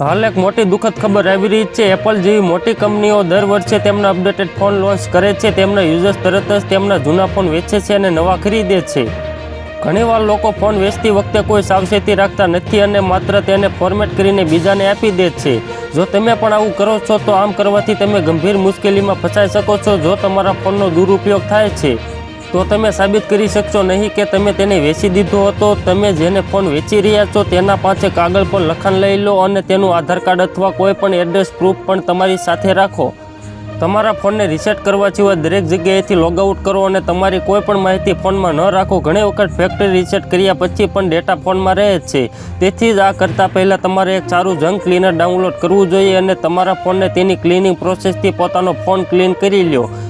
હાલ એક મોટી દુઃખદ ખબર આવી રહી છે. એપલ જેવી મોટી કંપનીઓ દર વર્ષે તેમના અપડેટેડ ફોન લોન્ચ કરે છે. તેમના યુઝર્સ તરત જ તેમના જૂના ફોન વેચે છે અને નવા ખરીદે છે. ઘણીવાર લોકો ફોન વેચતી વખતે કોઈ સાવચેતી રાખતા નથી અને માત્ર તેને ફોર્મેટ કરીને બીજાને આપી દે છે. જો તમે પણ આવું કરો છો, તો આમ કરવાથી તમે ગંભીર મુશ્કેલીમાં ફસાઈ શકો છો. જો તમારા ફોનનો દુરુપયોગ થાય છે તો તમે સાબિત કરી શકશો નહીં કે તમે તેને વેચી દીધો હતો. તમે જેને ફોન વેચી રહ્યા છો તેના પાસે કાગળ પર લખાણ લઈ લો અને તેનું આધાર કાર્ડ અથવા કોઈ પણ એડ્રેસ પ્રૂફ પણ તમારી સાથે રાખો. તમારા ફોનને રીસેટ કરવા સિવાય દરેક જગ્યાએથી લોગઆઉટ કરો અને તમારી કોઈ પણ માહિતી ફોનમાં ન રાખો. ઘણી વખત ફેક્ટરી રીસેટ કર્યા પછી પણ ડેટા ફોનમાં રહે છે. તેથી જ આ કરતાં પહેલાં તમારે એક સારું જંક ક્લીનર ડાઉનલોડ કરવું જોઈએ અને તમારા ફોનને તેની ક્લિનિંગ પ્રોસેસથી પોતાનો ફોન ક્લીન કરી લ્યો.